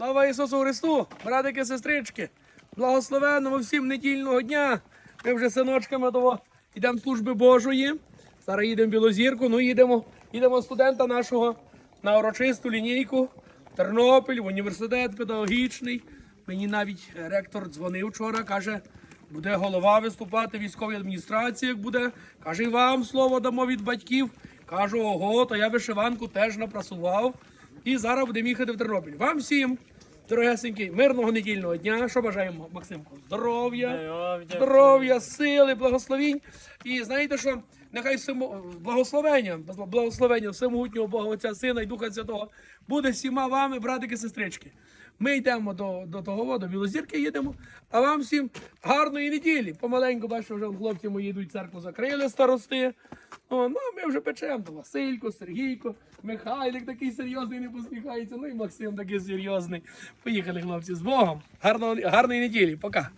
Слава Ісусу Христу! Братики, сестрички! Благословенного всім недільного дня! Ми вже синочками того йдемо служби Божої. Зараз їдемо в Білозірку, ну їдемо, їдемо студента нашого на урочисту лінійку в Тернопіль, в університет педагогічний. Мені навіть ректор дзвонив вчора, каже, буде голова виступати військовій адміністрації, як буде. Каже, і вам слово дамо від батьків. Кажу, ого, то я вишиванку теж напрасував. І зараз будемо їхати в Тернопіль. Вам всім, дорогесенький, мирного недільного дня. Що бажаємо, Максимку? Здоров'я, Здоров'я. сили, благословінь. І знаєте, що нехай всемо благословення, благословення всемогутнього Бога Отця, Сина і Духа Святого буде всіма вами, братики, сестрички. Ми йдемо до, до того, до Білозірки їдемо, а вам всім гарної неділі. Помаленьку, бачите, вже хлопці мої йдуть церкву закрили старости. О, ну, ми вже печемо. Василько, Сергійко, Михайлик такий серйозний, не посміхається. Ну і Максим такий серйозний. Поїхали, хлопці, з Богом. Гарного, гарної неділі. Пока.